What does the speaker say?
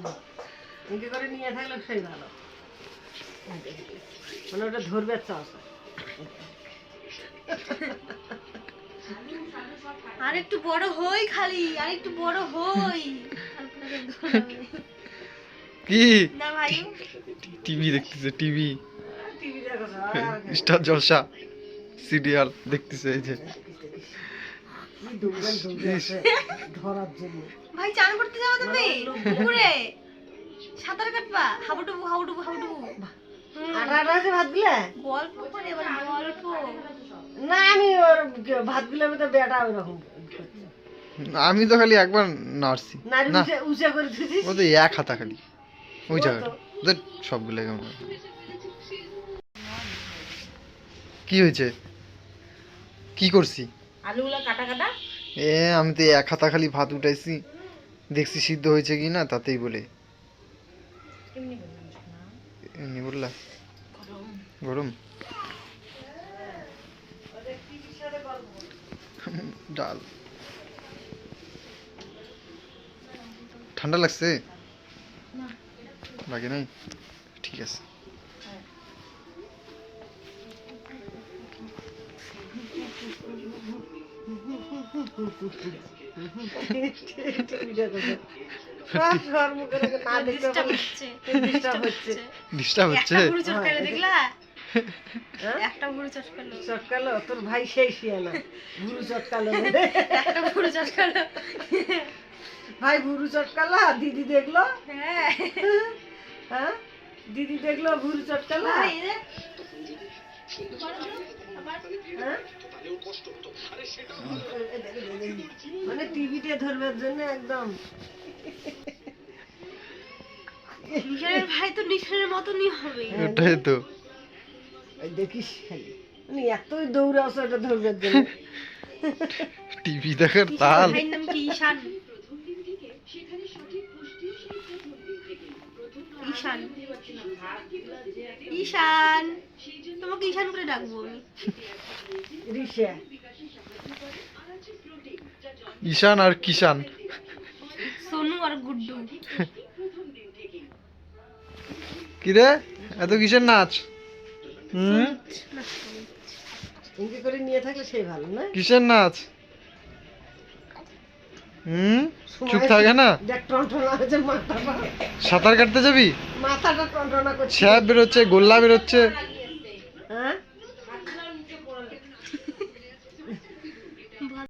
করে নিয়ে থাকলে সেই ভালো। মানে ওটা ধরবে চাষ আর একটু বড় হই খালি আর একটু বড় হই। কি? না ভাই। টিভি দেখতেছে টিভি টিভি দেখো স্টার জলসা সিরিয়াল দেখতেছে এই যে ধরার জন্য ভাই চান করতে যাও তুমি। পুকুরে। সাঁতার কাটবা। হাবুডুবু হাবুডুবু হাবুডুবু। আটা আটা আছে ভাতগুলা? গল্প করে এবার গল্প না আমি ওর ভাতগুলোর মধ্যে বেটা ওরকম আমি তো খালি একবার নাড়ছি। না করে ও তো এক হাতা খালি। ওই ও তো। জায়গাটা সবগুলো কেমন কি হয়েছে? কি করছি? আলুগুলো কাটা কাটা? এ আমি তো এক হাতা খালি ভাত উঠাইছি। দেখছি সিদ্ধ হয়েছে কি না তাতেই বলে। এমনি বললা? গরম। ডাল। ঠান্ডা লাগছে? লাগে নাই? ঠিক আছে। টিভিটা দেখো। ডিস্টার্ব হচ্ছে দেখলা হ্যাঁ? একটা চটকালো চটকালো তোর ভাই সেই চটকালো। একটা চটকালো। ভাই চটকালো? দিদি দেখল? হ্যাঁ। হ্যাঁ? দিদি দেখল ভুরু চটকালো? ভাই হ্যাঁ? মানে টিভিতে ধরবার জন্য একদম। নিশানের ভাই তো নিশানের মতনই হবে। ওটাই তো। দেখিস খালি। মানে এতই দৌড়াস ওটা ধরবার জন্য। টিভি দেখার তাল। ভাইয়ের নাম কি? ঈশান। ঈশান। ঈশান। তোমাকে ঈশান করে ডাকবো আমি। ঈশান আর কিষান সোনু আর গুড্ডু। কিরে? এত কিসের নাচ? হুম? ইনকে করে নিয়ে থাকলে সেই ভালো না? কিসের নাচ? হুম? চুপ থাকে না? দেখ টনটনা হচ্ছে মাথাটা। সাঁতার কাটতে যাবি? মাথাটা টনটনা করছে। ছ্যাপ বেরোচ্ছে গোল্লা বেরোচ্ছে।